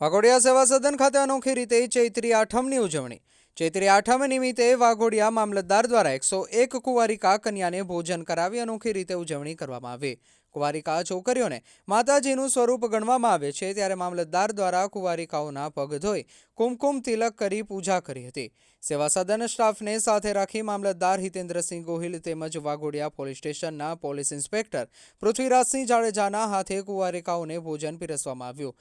વાઘોડિયા સેવા સદન ખાતે અનોખી રીતે ચૈત્રી આઠમની ઉજવણી. ચૈત્રી આઠમ નિમિત્તે વાઘોડિયા મામલતદાર દ્વારા એકસો એક કુંવારિકા કન્યાને ભોજન કરાવી અનોખી રીતે ઉજવણી કરવામાં આવી. કુંવારિકા છોકરીઓને માતાજીનું સ્વરૂપ ગણવામાં આવે છે ત્યારે મામલતદાર દ્વારા કુંવારિકાઓના પગ ધોઈ કુમકુમ તિલક કરી પૂજા કરી હતી. સેવા સદન સ્ટાફને સાથે રાખી મામલતદાર હિતેન્દ્રસિંહ ગોહિલ તેમજ વાઘોડિયા પોલીસ સ્ટેશનના પોલીસ ઇન્સ્પેક્ટર પૃથ્વીરાજસિંહ જાડેજાના હાથે કુંવારિકાઓને ભોજન પીરસવામાં આવ્યું.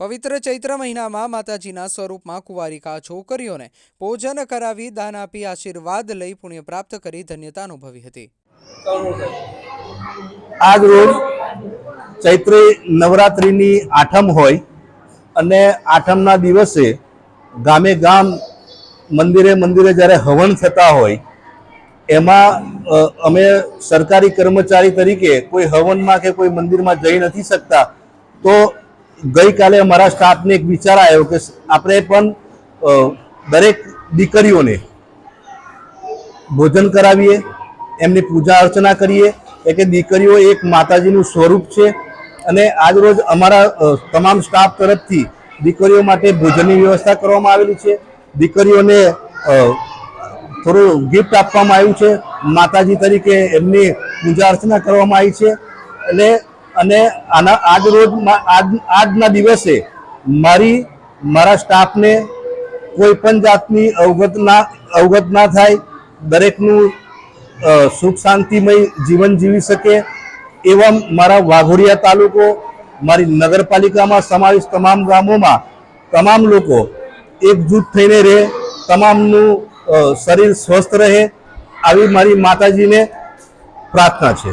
પવિત્ર ચૈત્ર મહિનામાં માતાજીના સ્વરૂપમાં કુવારિકા છોકરીઓને ભોજન કરાવી દાન આપી, આશીર્વાદ લઈ પુણ્ય પ્રાપ્ત કરી ધન્યતા અનુભવી હતી. આજ રોજ ચૈત્રી નવરાત્રિની આઠમ હોય અને આઠમના દિવસે ગામે ગામ મંદિરે મંદિરે જ્યારે હવન થતા હોય, એમાં અમે સરકારી કર્મચારી તરીકે કોઈ હવનમાં કે કોઈ મંદિરમાં જઈ નથી શકતા, તો ગઈકાલે અમારા સ્ટાફને એક વિચાર આવ્યો કે આપણે પણ દરેક દીકરીઓને ભોજન કરાવીએ, એમની પૂજા અર્ચના કરીએ, એ કે દીકરીઓ એક માતાજીનું સ્વરૂપ છે અને આજરોજ અમારા તમામ સ્ટાફ તરફથી દીકરીઓ માટે ભોજનની વ્યવસ્થા કરવામાં આવેલી છે. દીકરીઓને થોડું ગિફ્ટ આપવામાં આવ્યું છે. માતાજી તરીકે એમની પૂજા અર્ચના કરવામાં આવી છે. એટલે અને આના આજ રોજ આજ, આજના દિવસે મારી, મારા સ્ટાફને કોઈ પણ જાતની અવગત ના અવગત ના થાય, દરેકનું સુખ શાંતિમય જીવન જીવી શકે એવા મારા વાઘોડિયા તાલુકો, મારી નગરપાલિકામાં સમાવેશ તમામ ગામોમાં તમામ લોકો એકજૂથ થઈને રહે, તમામનું શરીર સ્વસ્થ રહે, આવી મારી માતાજીને પ્રાર્થના છે.